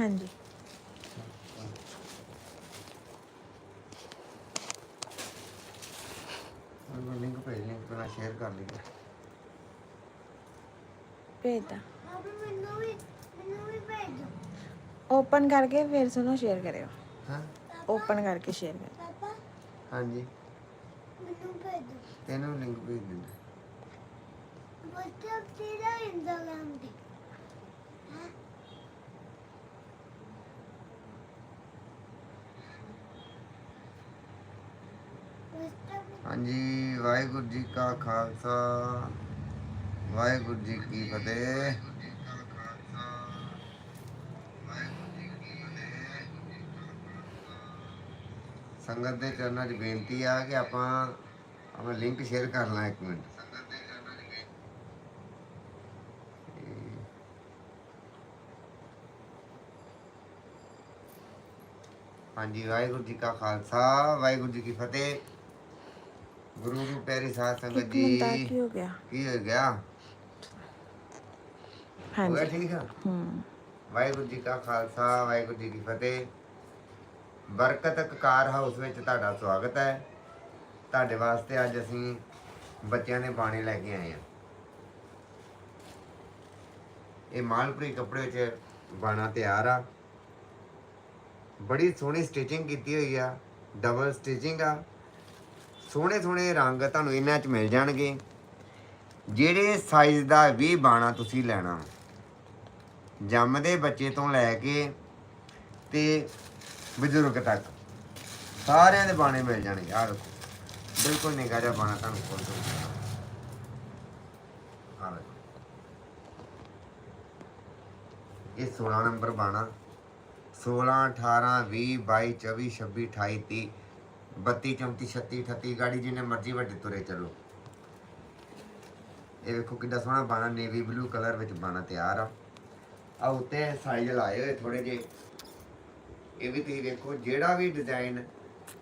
ਹਾਂਜੀ। ਮੈਨੂੰ ਲਿੰਕ ਭੇਜ ਲਿੰਕ ਤੇ ਮੈਂ ਸ਼ੇਅਰ ਕਰ ਲਈਏ ਭੇਜਦਾ ਅਬੇ ਮੈਨੂੰ ਵੀ ਮੈਨੂੰ ਵੀ ਭੇਜ ਦਿਓ ਓਪਨ ਕਰਕੇ ਫਿਰ ਸੁਣੋ ਸ਼ੇਅਰ ਕਰਿਓ। ਹਾਂ। ਓਪਨ ਕਰਕੇ ਸ਼ੇਅਰ ਪਾਪਾ ਹਾਂਜੀ। ਮੈਨੂੰ ਭੇਜ ਦਿਓ ਤੈਨੂੰ ਲਿੰਕ ਭੇਜ ਦਿੰਦਾ। WhatsApp ਤੇ ਜਾਂ Instagram ਤੇ। ਹਾਂ WhatsApp ਹਾਂਜੀ, ਵਾਹਿਗੁਰੂ ਜੀ ਕਾ ਖਾਲਸਾ। ਵਾਹਿਗੁਰੂ ਜੀ ਕੀ ਫਤਿਹ। ਸੰਗਤ ਦੇ ਚਰਨਾਂ 'ਚ ਬੇਨਤੀ ਆ ਕਿ ਆਪਾਂ ਆਪਣਾ ਲਿੰਕ ਸ਼ੇਅਰ ਕਰ ਲਾਂ ਇੱਕ ਮਿੰਟ। ਹਾਂਜੀ, ਵਾਹਿਗੁਰੂ ਜੀ ਕਾ ਖਾਲਸਾ, ਵਾਹਿਗੁਰੂ ਜੀ ਕੀ ਫਤਿਹ। ਗੁਰੂ ਨੂੰ ਪਿਆਰੀ ਸਾਧ ਸੰਗਤ ਮਿੰਟ ਜੀ ਕੀ ਹੋ ਗਿਆ? ਕੀ ਹੋ ਗਿਆ? ਹੋ ਗਿਆ ਹਾਂਜੀ। ਠੀਕ ਆ? ਹੂੰ। ਵਾਹਿਗੁਰੂ ਜੀ ਕਾ ਖਾਲਸਾ ਵਾਹਿਗੁਰੂ ਜੀ ਕੀ ਫਤਿਹ। ਬਰਕਤ ਕਕਾਰ ਹਾਊਸ ਵਿੱਚ ਤੁਹਾਡਾ ਸਵਾਗਤ ਹੈ। ਤੁਹਾਡੇ ਵਾਸਤੇ ਅੱਜ ਅਸੀਂ ਬੱਚਿਆਂ ਦੇ ਬਾਣੇ ਲੈ ਕੇ ਆਏ ਹਾਂ। ਇਹ ਮਾਲਪੁਰੀ ਕੱਪੜੇ ਵਿੱਚ ਬਾਣਾ ਤਿਆਰ ਆ। ਬੜੀ ਸੋਹਣੀ ਸਟਿਚਿੰਗ ਕੀਤੀ ਹੋਈ ਆ। ਡਬਲ ਸਟਿਚਿੰਗ ਆ। ਸੋਹਣੇ ਸੋਹਣੇ ਰੰਗ ਤੁਹਾਨੂੰ ਇਹਨਾਂ 'ਚ ਮਿਲ ਜਾਣਗੇ। ਜਿਹੜੇ ਸਾਈਜ਼ ਦਾ ਵੀ ਬਾਣਾ ਤੁਸੀਂ ਲੈਣਾ। ਜੰਮਦੇ ਬੱਚੇ ਤੋਂ ਲੈ ਕੇ ਤੇ ਬਜ਼ੁਰਗ ਤੱਕ। ਸਾਰਿਆਂ ਦੇ ਬਾਣੇ ਮਿਲ ਜਾਣਗੇ। ਆਹ ਦੇਖੋ। ਬਿਲਕੁਲ ਨਿੱਘਾ ਜਿਹਾ ਬਾਣਾ ਤੁਹਾਨੂੰ ਕੋਲ ਤੋਂ ਆਹ ਇਹ 16 ਨੰਬਰ ਬਾਣਾ। 16 18 20 22 24 26 28 30 32 34 36 38 ਗਾੜੀ ਜਿਹਨੇ ਮਰਜ਼ੀ ਵੱਡੇ ਤੁਰੇ ਚੱਲੋ ਇਹ ਵੇਖੋ ਕਿੱਡਾ ਸੋਹਣਾ ਬਾਣਾ ਨੇਵੀ ਬਲੂ ਕਲਰ ਵਿੱਚ ਬਾਣਾ ਤਿਆਰ ਆ। ਆ ਉੱਤੇ ਸਾਈਜ਼ ਲਾਏ ਹੋਏ ਥੋੜੇ ਜੇ ਇਹ ਵੀ ਤੁਸੀਂ ਵੇਖੋ, ਜਿਹੜਾ ਵੀ ਡਿਜ਼ਾਈਨ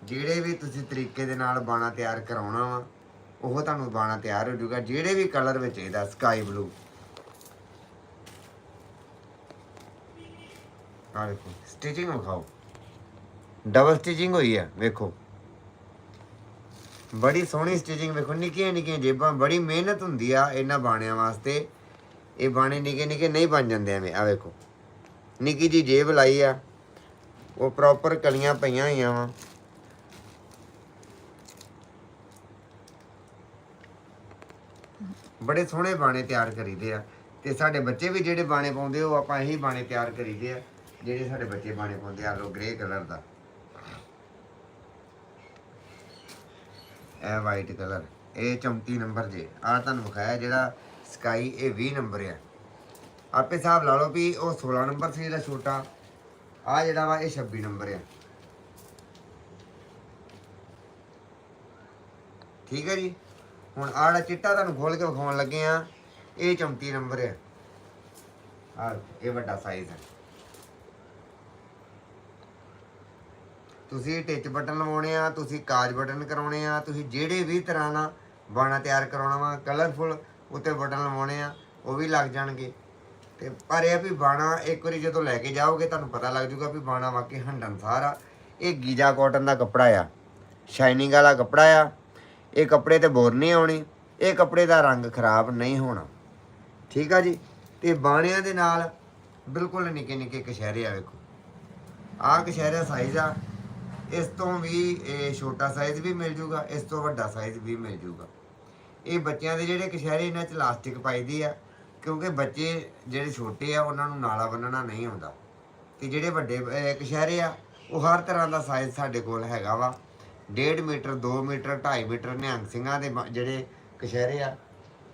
ਜਿਹੜੇ ਵੀ ਤੁਸੀਂ ਤਰੀਕੇ ਦੇ ਨਾਲ ਬਾਣਾ ਤਿਆਰ ਕਰਾਉਣਾ ਵਾ, ਉਹ ਤੁਹਾਨੂੰ ਬਾਣਾ ਤਿਆਰ ਹੋ ਜਾਊਗਾ। ਜਿਹੜੇ ਵੀ ਕਲਰ ਵਿੱਚ ਇਹਦਾ ਸਕਾਈ ਬਲੂ ਆ ਵੇਖੋ ਸਟਿਚਿੰਗ ਵਿਖਾਓ। ਡਬਲ ਸਟਿਚਿੰਗ ਹੋਈ ਹੈ ਵੇਖੋ। ਬੜੀ ਸੋਹਣੀ ਸਟਿਚਿੰਗ ਵੇਖੋ, ਨਿੱਕੀਆਂ ਨਿੱਕੀਆਂ ਜੇਬਾਂ, ਬੜੀ ਮਿਹਨਤ ਹੁੰਦੀ ਆ ਇਹਨਾਂ ਬਾਣਿਆਂ ਵਾਸਤੇ। ਇਹ ਬਾਣੇ ਨਿੱਕੇ ਨਿੱਕੇ ਨਹੀਂ ਬਣ ਜਾਂਦੇ ਐਵੇਂ ਆ ਵੇਖੋ। ਨਿੱਕੀ ਜੀ ਜੇਬ ਲਾਈ ਆ, ਉਹ ਪ੍ਰੋਪਰ ਕਲੀਆਂ ਪਈਆਂ ਹੋਈਆਂ ਵਾ। ਬੜੇ ਸੋਹਣੇ ਬਾਣੇ ਤਿਆਰ ਕਰੀਦੇ ਆ। ਤੇ ਸਾਡੇ ਬੱਚੇ ਵੀ ਜਿਹੜੇ ਬਾਣੇ ਪਾਉਂਦੇ, ਉਹ ਆਪਾਂ ਇਹੀ ਬਾਣੇ ਤਿਆਰ ਕਰੀਦੇ ਆ, ਜਿਹੜੇ ਸਾਡੇ ਬੱਚੇ ਬਾਣੇ ਪਾਉਂਦੇ ਆ ਲੋ ਗ੍ਰੇ ਕਲਰ ਦਾ। ਇਹ ਵਾਈਟ ਕਲਰ ਇਹ 34 ਨੰਬਰ ਜੇ। ਆ ਤੁਹਾਨੂੰ ਵਿਖਾਇਆ ਜਿਹੜਾ ਸਕਾਈ ਇਹ 20 ਨੰਬਰ ਆ। ਆਪੇ ਹਿਸਾਬ ਲਾ ਲਓ ਵੀ ਉਹ 16 ਨੰਬਰ ਸੀ ਇਹਦਾ ਛੋਟਾ। ਆ ਜਿਹੜਾ ਵਾ, ਇਹ 26 ਨੰਬਰ ਆ। ਠੀਕ ਹੈ ਜੀ? ਹੁਣ ਆਹ ਜਿਹੜਾ ਚਿੱਟਾ ਤੁਹਾਨੂੰ ਖੋਲ ਕੇ ਵਿਖਾਉਣ ਲੱਗੇ ਆ, ਇਹ 34 ਨੰਬਰ ਆ। ਆ ਇਹ ਵੱਡਾ ਸਾਈਜ਼ ਹੈ ਤੁਸੀਂ ਟਿਚ ਬਟਨ ਲਵਾਉਣੇ ਆ, ਤੁਸੀਂ ਕਾਜ ਬਟਨ ਕਰਾਉਣੇ ਆ, ਤੁਸੀਂ ਜਿਹੜੇ ਵੀ ਤਰ੍ਹਾਂ ਦਾ ਬਾਣਾ ਤਿਆਰ ਕਰਾਉਣਾ ਵਾ ਕਲਰਫੁਲ ਉੱਤੇ ਬਟਨ ਲਵਾਉਣੇ ਆ, ਉਹ ਵੀ ਲੱਗ ਜਾਣਗੇ। ਤੇ ਪਰ ਇਹ ਵੀ ਬਾਣਾ ਇੱਕ ਵਾਰੀ ਜਦੋਂ ਲੈ ਕੇ ਜਾਓਗੇ, ਤੁਹਾਨੂੰ ਪਤਾ ਲੱਗ ਜਾਊਗਾ ਵੀ ਬਾਣਾ ਵਾਕਈ ਹੰਡਨਸਾਰ ਆ। ਇਹ ਗੀਜਾ ਕਾਟਨ ਦਾ ਕੱਪੜਾ ਆ। ਸ਼ਾਈਨਿੰਗ ਵਾਲਾ ਕੱਪੜਾ ਆ। ਇਹ ਕੱਪੜੇ ਤੇ ਬੋਰ ਨਹੀਂ ਆਉਣੀ। ਇਹ ਕੱਪੜੇ ਦਾ ਰੰਗ ਖਰਾਬ ਨਹੀਂ ਹੋਣਾ। ਠੀਕ ਆ ਜੀ? ਤੇ ਬਾਣਿਆਂ ਦੇ ਨਾਲ ਬਿਲਕੁਲ ਨਿੱਕੇ ਨਿੱਕੇ ਕਸ਼ਹਿਰੇ ਆ ਵੇਖੋ। ਆਹ ਕਸ਼ਹਿਰਾ ਸਾਈਜ਼ ਆ। ਇਸ ਤੋਂ ਵੀ ਇਹ ਛੋਟਾ ਸਾਈਜ਼ ਵੀ ਮਿਲ ਜੂਗਾ, ਇਸ ਤੋਂ ਵੱਡਾ ਸਾਈਜ਼ ਵੀ ਮਿਲ ਜੂਗਾ। ਇਹ ਬੱਚਿਆਂ ਦੇ ਜਿਹੜੇ ਕਸ਼ਹਿਰੇ ਇਹਨਾਂ 'ਚ ਲਾਸਟਿਕ ਪਾਈਦੀ ਆ, ਕਿਉਂਕਿ ਬੱਚੇ ਜਿਹੜੇ ਛੋਟੇ ਆ, ਉਹਨਾਂ ਨੂੰ ਨਾਲਾ ਬੰਨਣਾ ਨਹੀਂ ਆਉਂਦਾ। ਤੇ ਜਿਹੜੇ ਵੱਡੇ ਕਸ਼ਹਿਰੇ ਆ, ਉਹ ਹਰ ਤਰ੍ਹਾਂ ਦਾ ਸਾਈਜ਼ ਸਾਡੇ ਕੋਲ ਹੈਗਾ ਵਾ। 1.5 ਮੀਟਰ 2 ਮੀਟਰ 2.5 ਮੀਟਰ ਨਿਹੰਗ ਸਿੰਘਾਂ ਦੇ ਜਿਹੜੇ ਕਸ਼ਹਿਰੇ ਆ,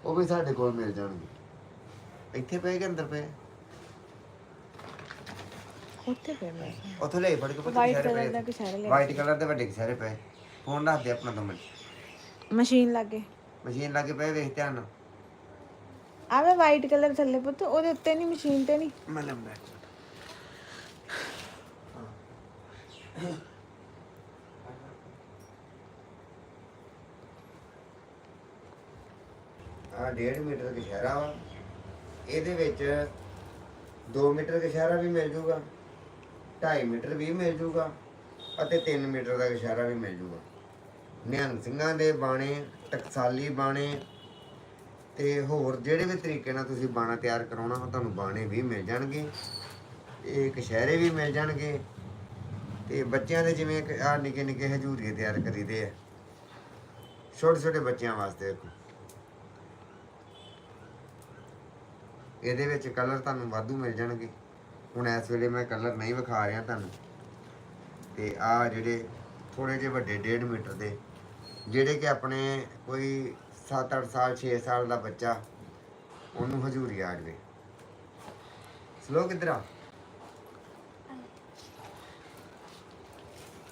ਉਹ ਵੀ ਸਾਡੇ ਕੋਲ ਮਿਲ ਜਾਣਗੇ। ਇੱਥੇ ਪਏ ਕਿ ਅੰਦਰ ਪਏ? ਉੱਥੇ ਪਏ ਮੈਂ। ਉੱਥੋਂ ਲੈ ਫੜ ਕੇ ਪੁੱਤ ਦਾ ਕਸ਼ਹਿਰੇ ਲੈ ਵਾਈਟ ਕਲਰ ਦੇ ਵੱਡੇ ਕਸ਼ਹਿਰੇ ਪਏ। ਫੋਨ ਰੱਖ ਦੇ ਆਪਣਾ ਦੋ ਮਿੰਟ। ਮਸ਼ੀਨ ਲੱਗੇ। ਮਸ਼ੀਨ ਲਾ ਕੇ ਪਏ ਵੇਖ ਧਿਆਨ ਨਾਲ। ਆਵੇ ਵਾਈਟ ਕਲਰ ਥੱਲੇ ਪੁੱਤ ਉਹਦੇ ਉੱਤੇ ਨਹੀਂ ਮਸ਼ੀਨ ਤੇ ਨਹੀਂ ਮੈਂ ਲੰਬਾ ਆ 1.5 ਮੀਟਰ ਕਸ਼ਹਿਰਾ ਵਾ। ਇਹਦੇ ਵਿੱਚ 2 ਮੀਟਰ ਕਸ਼ਹਿਰਾ ਵੀ ਮਿਲ ਜੂਗਾ। 2.5 ਮੀਟਰ ਵੀ ਮਿਲ ਜੂਗਾ ਅਤੇ 3 ਮੀਟਰ ਦਾ ਇਸ਼ਾਰਾ ਵੀ ਮਿਲ ਜੂਗਾ। ਨਿਹੰਗ ਸਿੰਘਾਂ ਦੇ ਬਾਣੇ, ਟਕਸਾਲੀ ਬਾਣੇ ਤੇ ਹੋਰ ਜਿਹੜੇ ਵੀ ਤਰੀਕੇ ਨਾਲ ਤੁਸੀਂ ਬਾਣਾ ਤਿਆਰ ਕਰਾਉਣਾ ਉਹ ਤੁਹਾਨੂੰ ਬਾਣੇ ਵੀ ਮਿਲ ਜਾਣਗੇ, ਇਹ ਕਸ਼ਹਿਰੇ ਵੀ ਮਿਲ ਜਾਣਗੇ ਤੇ ਬੱਚਿਆਂ ਦੇ ਜਿਵੇਂ ਆ ਨਿੱਕੇ ਨਿੱਕੇ ਹਜੂਰੀਏ ਤਿਆਰ ਕਰੀਦੇ ਆ। ਛੋਟੇ ਛੋਟੇ ਬੱਚਿਆਂ ਵਾਸਤੇ ਦੇਖੋ ਇਹਦੇ ਵਿੱਚ ਕਲਰ ਤੁਹਾਨੂੰ ਵਾਧੂ ਮਿਲ ਜਾਣਗੇ। ਹੁਣ ਇਸ ਵੇਲੇ ਮੈਂ ਕਲਰ ਨਹੀਂ ਵਿਖਾ ਰਿਹਾ ਤੁਹਾਨੂੰ। ਤੇ ਆ ਜਿਹੜੇ ਥੋੜੇ ਜਿਹੇ ਵੱਡੇ 1.5 ਮੀਟਰ ਦੇ, ਜਿਹੜੇ ਕਿ ਆਪਣੇ ਕੋਈ 7-8 ਸਾਲ 6 ਸਾਲ ਦਾ ਬੱਚਾ, ਉਹਨੂੰ ਹਜੂਰੀ ਆ ਜਾਵੇ। ਸਲੋ ਕਿੱਧਰ ਆ?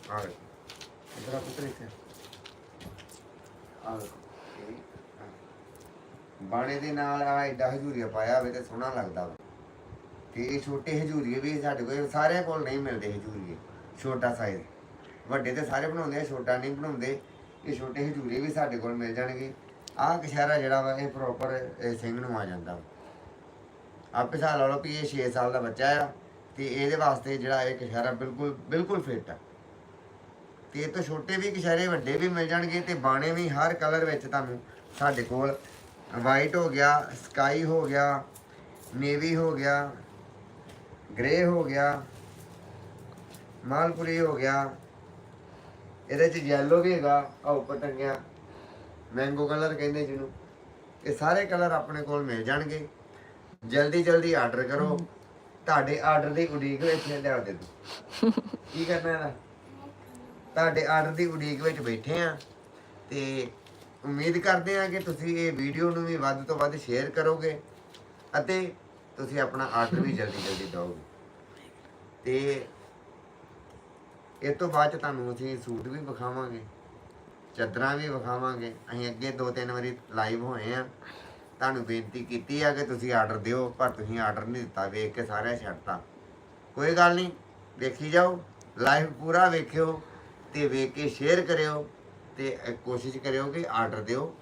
ਆ ਵੇ। ਆ ਪੁੱਤਰ ਇੱਥੇ ਆ। ਬਾਣੇ ਦੇ ਨਾਲ ਆ ਐਡਾ ਹਜੂਰੀਆ ਪਾਇਆ ਹੋਵੇ ਤੇ ਸੋਹਣਾ ਲੱਗਦਾ ਵਾ। ਤੇ ਇਹ ਛੋਟੇ ਹਜੂਰੀਏ ਵੀ ਸਾਡੇ ਕੋਲ ਸਾਰਿਆਂ ਕੋਲ ਨਹੀਂ ਮਿਲਦੇ ਹਜੂਰੀਏ, ਛੋਟਾ ਸਾਈਜ਼ ਵੱਡੇ ਤੇ ਸਾਰੇ ਬਣਾਉਂਦੇ ਆ, ਛੋਟਾ ਨਹੀਂ ਬਣਾਉਂਦੇ। ਇਹ ਛੋਟੇ ਹਜੂਰੀਏ ਵੀ ਸਾਡੇ ਕੋਲ ਮਿਲ ਜਾਣਗੇ। ਆਹ ਕਸ਼ਹਿਰਾ ਜਿਹੜਾ ਵਾ, ਇਹ ਪ੍ਰੋਪਰ ਸਿੰਘ ਨੂੰ ਆ ਜਾਂਦਾ। ਵਾ ਆਪੇ ਹਿਸਾਬ ਲਾ ਲਓ ਵੀ ਇਹ 6 ਸਾਲ ਦਾ ਬੱਚਾ ਆ ਤੇ ਇਹਦੇ ਵਾਸਤੇ ਜਿਹੜਾ ਇਹ ਕਸ਼ਹਿਰਾ ਬਿਲਕੁਲ ਬਿਲਕੁਲ ਫਿੱਟ ਆ। ਤੇ ਇਹ ਤੋਂ ਛੋਟੇ ਵੀ ਕਸ਼ਹਿਰੇ ਵੱਡੇ ਵੀ ਮਿਲ ਜਾਣਗੇ ਤੇ ਬਾਣੇ ਵੀ ਹਰ ਕਲਰ ਵਿੱਚ ਤੁਹਾਨੂੰ ਸਾਡੇ ਕੋਲ। ਵਾਈਟ ਹੋ ਗਿਆ ਸਕਾਈ ਹੋ ਗਿਆ ਨੇਵੀ ਹੋ ਗਿਆ ਗ੍ਰੇ ਹੋ ਗਿਆ, ਮਾਲਪੁਰੀ ਹੋ ਗਿਆ, ਇਹਦੇ ਚ ਯੈਲੋ ਵੀ ਹੈਗਾ ਆ ਉੱਪਰ ਟੰਗਿਆ ਮੈਂਗੋ ਕਲਰ ਕਹਿੰਦੇ ਜਿਹਨੂੰ, ਇਹ ਸਾਰੇ ਕਲਰ ਆਪਣੇ ਕੋਲ ਮਿਲ ਜਾਣਗੇ। ਜਲਦੀ ਜਲਦੀ ਆਰਡਰ ਕਰੋ, ਤੁਹਾਡੇ ਆਰਡਰ ਦੀ ਉਡੀਕ ਵਿੱਚ ਲਿਆ ਦੇ ਦੋ। ਕੀ ਕਰਨਾ ਇਹਦਾ? ਤੁਹਾਡੇ ਆਰਡਰ ਦੀ ਉਡੀਕ ਵਿੱਚ ਬੈਠੇ ਆ, ਤੇ ਉਮੀਦ ਕਰਦੇ ਆ ਕਿ ਤੁਸੀਂ ਇਹ ਵੀਡੀਓ ਨੂੰ ਵੀ ਵੱਧ ਤੋਂ ਵੱਧ ਸ਼ੇਅਰ ਕਰੋਗੇ, ਅਤੇ ਤੁਸੀਂ ਆਪਣਾ ਆਰਡਰ ਵੀ ਜਲਦੀ ਜਲਦੀ ਦਿਓਗੇ। ਤੇ ਇਹ ਤੋਂ ਬਾਅਦ 'ਚ ਤੁਹਾਨੂੰ ਅਸੀਂ ਸੂਟ ਵੀ ਵਿਖਾਵਾਂਗੇ, ਚਾਦਰਾਂ ਵੀ ਵਿਖਾਵਾਂਗੇ। ਅਸੀਂ ਅੱਗੇ ਦੋ ਤਿੰਨ ਵਾਰੀ ਲਾਈਵ ਹੋਏ ਆ। ਤੁਹਾਨੂੰ ਬੇਨਤੀ ਕੀਤੀ ਆ ਕਿ ਤੁਸੀਂ ਆਰਡਰ ਦਿਓ, ਪਰ ਤੁਸੀਂ ਆਰਡਰ ਨਹੀਂ ਦਿੱਤਾ, ਵੇਖ ਕੇ ਸਾਰਿਆਂ ਛੱਡਤਾ। ਕੋਈ ਗੱਲ ਨਹੀਂ ਵੇਖੀ ਜਾਓ ਲਾਈਵ ਪੂਰਾ ਵੇਖਿਓ ਤੇ ਵੇਖ ਕੇ ਸ਼ੇਅਰ ਕਰਿਓ ਤੇ ਕੋਸ਼ਿਸ਼ ਕਰਿਓ ਕਿ ਆਰਡਰ ਦਿਓ।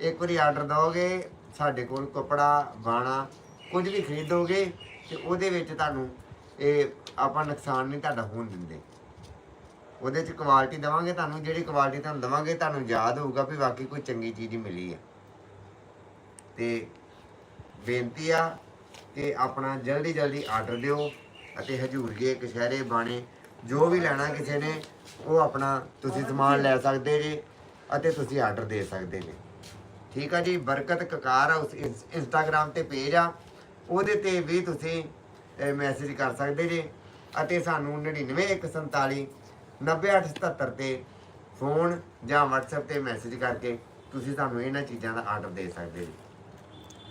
ਇੱਕ ਵਾਰੀ ਆਰਡਰ ਦਿਓਗੇ, ਸਾਡੇ ਕੋਲ ਕਪੜਾ, ਬਾਣਾ ਕੁਝ ਵੀ ਖਰੀਦੋਗੇ ਤੇ ਉਹਦੇ ਵਿੱਚ ਤੁਹਾਨੂੰ ਇਹ ਆਪਾਂ ਨੁਕਸਾਨ ਨਹੀਂ ਤੁਹਾਡਾ ਹੋਣ ਦਿੰਦੇ। ਉਹਦੇ ਚ ਕੁਆਲਿਟੀ ਦਵਾਂਗੇ ਤੁਹਾਨੂੰ, ਜਿਹੜੀ ਕੁਆਲਿਟੀ ਤੁਹਾਨੂੰ ਦਵਾਂਗੇ, ਤੁਹਾਨੂੰ ਯਾਦ ਹੋਊਗਾ ਵੀ ਵਾਕਈ ਕੋਈ ਚੰਗੀ ਚੀਜ਼ ਹੀ ਮਿਲੀ ਹੈ। ਤੇ ਬੇਨਤੀ ਆ ਕਿ ਆਪਣਾ ਜਲਦੀ ਜਲਦੀ ਆਰਡਰ ਦਿਓ ਅਤੇ ਹਜੂਰੀਏ ਕਸ਼ਹਿਰੇ, ਬਾਣੇ, ਜੋ ਵੀ ਲੈਣਾ ਕਿਸੇ ਨੇ, ਉਹ ਆਪਣਾ ਤੁਸੀਂ ਸਮਾਨ ਲੈ ਸਕਦੇ ਜੇ ਅਤੇ ਤੁਸੀਂ ਆਰਡਰ ਦੇ ਸਕਦੇ ਜੇ। ਠੀਕ ਆ ਜੀ? ਬਰਕਤ ਕਕਾਰ ਆ ਉਸ ਇੰਸਟਾਗ੍ਰam ਤੇ ਪੇਜ ਆ। ਉਹਦੇ ਤੇ ਵੀ ਤੁਸੀਂ ਮੈਸੇਜ ਕਰ ਸਕਦੇ ਜੇ। ਅਤੇ ਸਾਨੂੰ 99147 90877 ਤੇ ਫੋਨ ਜਾਂ WhatsApp ਤੇ ਮੈਸੇਜ ਕਰਕੇ ਤੁਸੀਂ ਸਾਨੂੰ ਇਹਨਾਂ ਚੀਜ਼ਾਂ ਦਾ ਆਰਡਰ ਦੇ ਸਕਦੇ ਜੀ।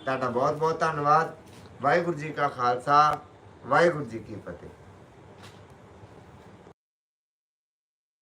ਤੁਹਾਡਾ ਬਹੁਤ ਬਹੁਤ ਧੰਨਵਾਦ। ਵਾਹਿਗੁਰੂ ਜੀ ਕਾ ਖਾਲਸਾ, ਵਾਹਿਗੁਰੂ ਜੀ ਕੀ ਫਤਿਹ।